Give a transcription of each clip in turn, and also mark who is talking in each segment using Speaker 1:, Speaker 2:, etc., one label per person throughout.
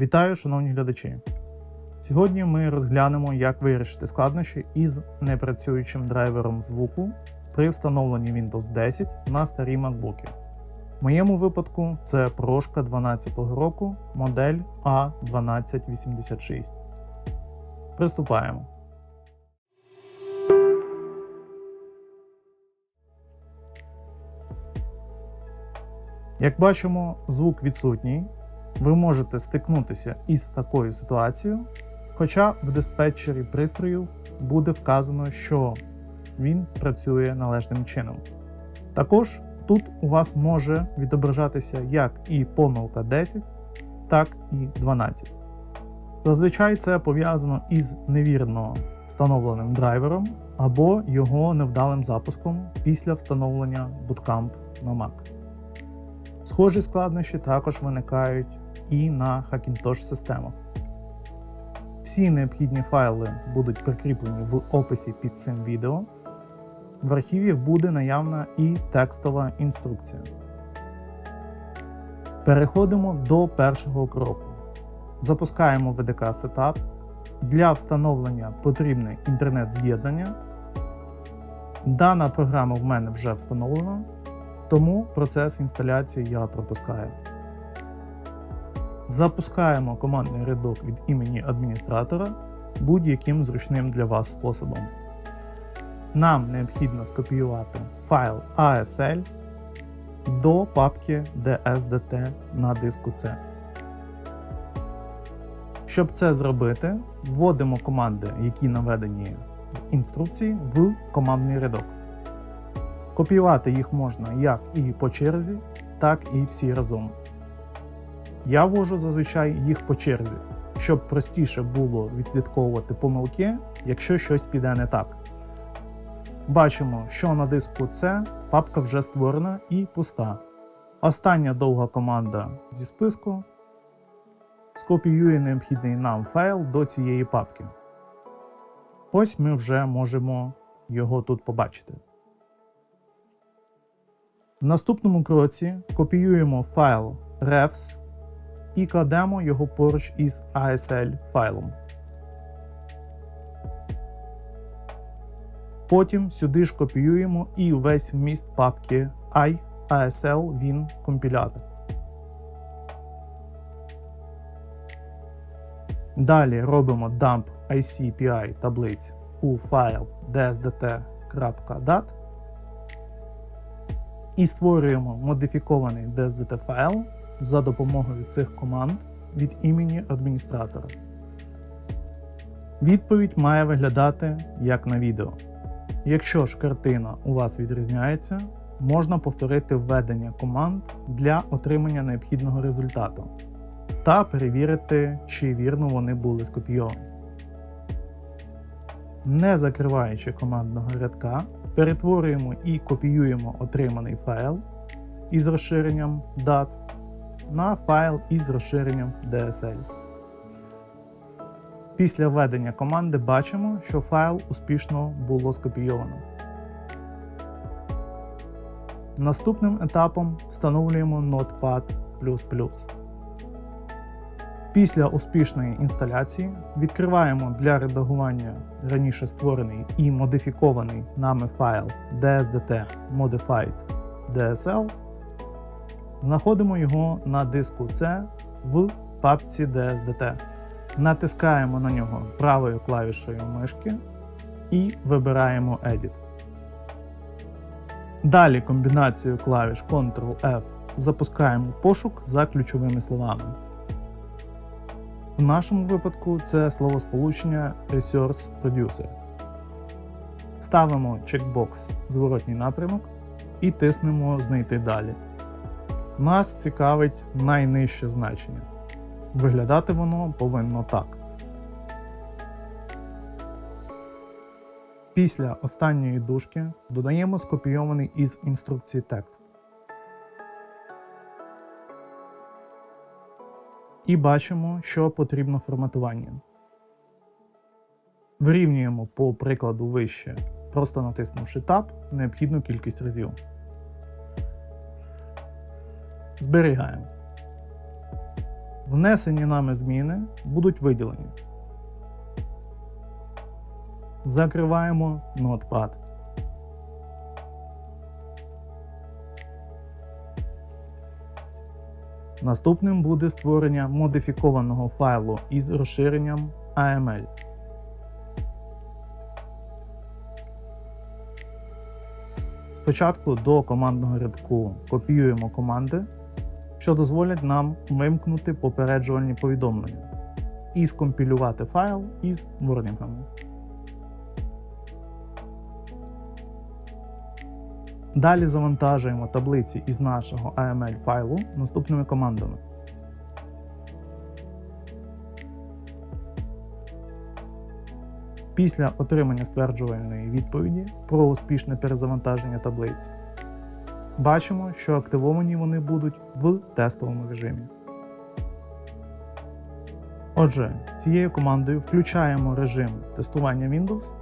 Speaker 1: Вітаю, шановні глядачі! Сьогодні ми розглянемо, як вирішити складнощі із непрацюючим драйвером звуку при встановленні Windows 10 на старі MacBook. В моєму випадку це прошка 12 року, модель A1286. Приступаємо. Як бачимо, звук відсутній. Ви можете стикнутися із такою ситуацією, хоча в диспетчері пристрою буде вказано, що він працює належним чином. Також тут у вас може відображатися як і помилка 10, так і 12. Зазвичай це пов'язано із невірно встановленим драйвером або його невдалим запуском після встановлення Bootcamp на Mac. Схожі складнощі також виникають і на Hackintosh системах. Всі необхідні файли будуть прикріплені в описі під цим відео. В архіві буде наявна і текстова інструкція. Переходимо до першого кроку. Запускаємо VDK Setup. Для встановлення потрібне інтернет-з'єднання. Дана програма в мене вже встановлена, тому процес інсталяції я пропускаю. Запускаємо командний рядок від імені адміністратора будь-яким зручним для вас способом. Нам необхідно скопіювати файл ASL до папки DSDT на диску C. Щоб це зробити, вводимо команди, які наведені в інструкції, в командний рядок. Копіювати їх можна як і по черзі, так і всі разом. Я ввожу зазвичай їх по черзі, щоб простіше було відслідковувати помилки, якщо щось піде не так. Бачимо, що на диску C папка вже створена і пуста. Остання довга команда зі списку скопіює необхідний нам файл до цієї папки. Ось ми вже можемо його тут побачити. В наступному кроці копіюємо файл refs і кладемо його поруч із ASL файлом. Потім сюди ж копіюємо і весь вміст папки i ASL Win компілятор. Далі робимо dump ICPI таблиць у файл dsdt.dat і створюємо модифікований DSDT файл за допомогою цих команд від імені адміністратора. Відповідь має виглядати як на відео. Якщо ж картина у вас відрізняється, можна повторити введення команд для отримання необхідного результату та перевірити, чи вірно вони були скопійовані. Не закриваючи командного рядка, перетворюємо і копіюємо отриманий файл із розширенням DAT на файл із розширенням DSL. Після введення команди бачимо, що файл успішно було скопійовано. Наступним етапом встановлюємо Notepad. Після успішної інсталяції відкриваємо для редагування раніше створений і модифікований нами файл DSDT Modified DSL Знаходимо його на диску C в папці DSDT. Натискаємо на нього правою клавішою мишки і вибираємо Edit. Далі комбінацією клавіш Ctrl-F запускаємо пошук за ключовими словами. В нашому випадку це словосполучення Resource Producer. Ставимо чекбокс Зворотній напрямок і тиснемо Знайти далі. Нас цікавить найнижче значення. Виглядати воно повинно так. Після останньої дужки додаємо скопійований із інструкції текст. І бачимо, що потрібно форматування. Вирівнюємо по прикладу вище, просто натиснувши Tab необхідну кількість разів. Зберігаємо. Внесені нами зміни будуть виділені. Закриваємо Notepad. Наступним буде створення модифікованого файлу із розширенням AML. Спочатку до командного рядку копіюємо команди, що дозволять нам вимкнути попереджувальні повідомлення і скомпілювати файл із ворнінгами. Далі завантажуємо таблиці із нашого AML файлу наступними командами. Після отримання стверджувальної відповіді про успішне перезавантаження таблиць, бачимо, що активовані вони будуть в тестовому режимі. Отже, цією командою включаємо режим тестування Windows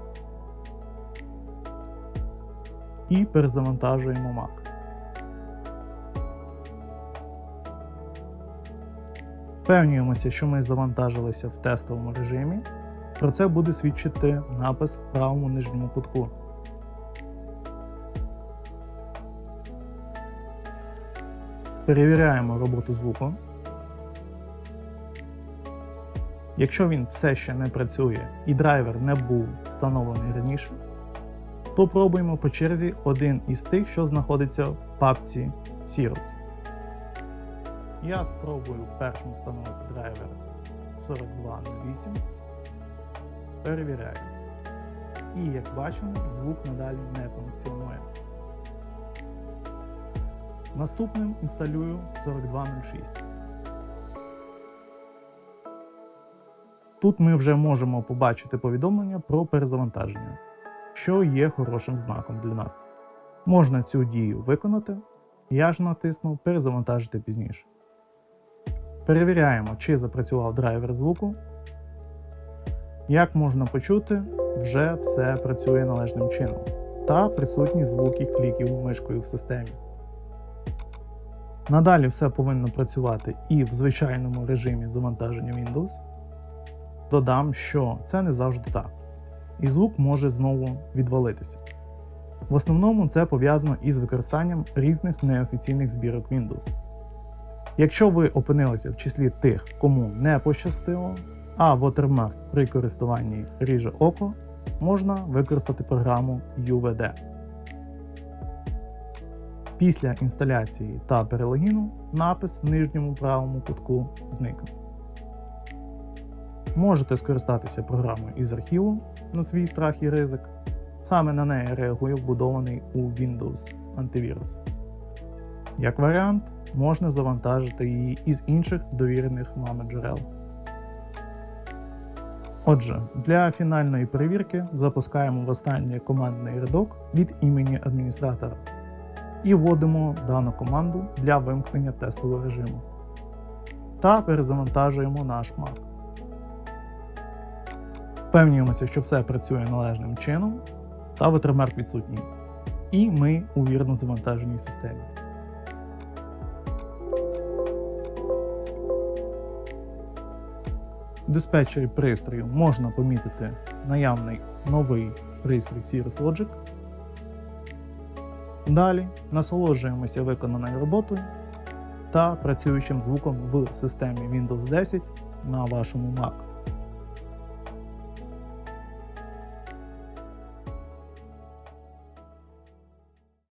Speaker 1: і перезавантажуємо Mac. Впевнюємося, що ми завантажилися в тестовому режимі. Про це буде свідчити напис в правому нижньому кутку. Перевіряємо роботу звуку. Якщо він все ще не працює і драйвер не був встановлений раніше, то пробуємо по черзі один із тих, що знаходиться в папці Cirrus. Я спробую першим встановити драйвер 4208. Перевіряю. І як бачимо, звук надалі не функціонує. Наступним інсталюю 4206. Тут ми вже можемо побачити повідомлення про перезавантаження, що є хорошим знаком для нас. Можна цю дію виконати, я ж натисну перезавантажити пізніше. Перевіряємо, чи запрацював драйвер звуку. Як можна почути, вже все працює належним чином та присутні звуки кліків мишкою в системі. Надалі все повинно працювати і в звичайному режимі завантаження Windows. Додам, що це не завжди так, і звук може знову відвалитися. В основному це пов'язано із використанням різних неофіційних збірок Windows. Якщо ви опинилися в числі тих, кому не пощастило, а Watermark при користуванні ріже око, можна використати програму UVD. Після інсталяції та перелогіну напис в нижньому правому кутку зникне. Можете скористатися програмою із архіву на свій страх і ризик. Саме на неї реагує вбудований у Windows антивірус. Як варіант, можна завантажити її із інших довірених вами джерел. Отже, для фінальної перевірки запускаємо в останній командний рядок від імені адміністратора і вводимо дану команду для вимкнення тестового режиму та перезавантажуємо наш Mac. Впевнюємося, що все працює належним чином та витермарк відсутній. І ми у вірно завантаженій системі. В диспетчері пристрою можна помітити наявний новий пристрій Cirrus Logic. Далі насолоджуємося виконаною роботою та працюючим звуком в системі Windows 10 на вашому Mac.